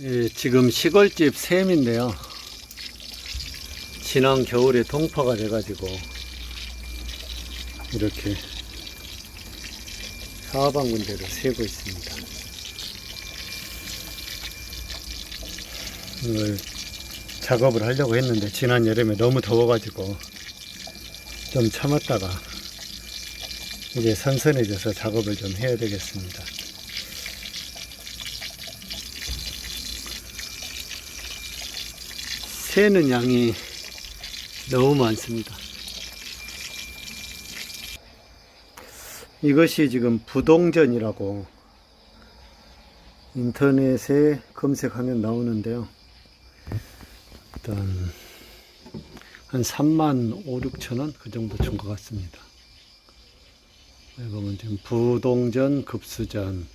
예, 지금 시골집 샘인데요. 지난 겨울에 동파가 돼가지고 이렇게 사방 군데를 세고 있습니다. 이걸 작업을 하려고 했는데 지난 여름에 너무 더워가지고 좀 참았다가 이제 선선해져서 작업을 좀 해야 되겠습니다. 새는 양이 너무 많습니다. 이것이 지금 부동전이라고 인터넷에 검색하면 나오는데요. 일단 한 3만 5, 6천 원 그 정도 준 것 같습니다. 여기 보면 지금 부동전, 급수전,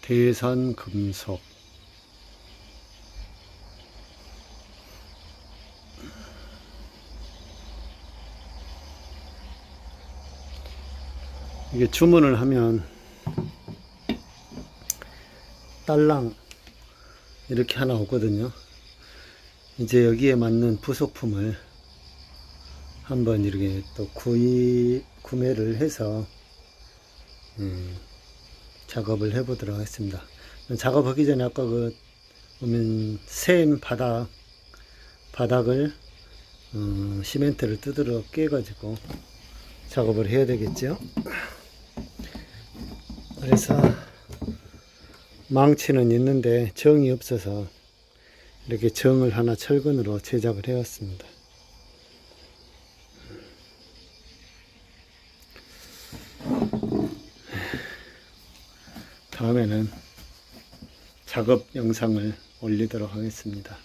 대산 금속, 이게 주문을 하면 딸랑 이렇게 하나 오거든요. 이제 여기에 맞는 부속품을 한번 이렇게 또 구입 구매를 해서 음, 작업을 해보도록 하겠습니다. 작업하기 전에 아까 그 보면 샘 바닥 바닥을 어, 시멘트를 뜯으러 깨가지고 작업을 해야 되겠죠. 그래서 망치는 있는데 정이 없어서 이렇게 정을 하나 철근으로 제작을 해왔습니다. 다음에는 작업 영상을 올리도록 하겠습니다.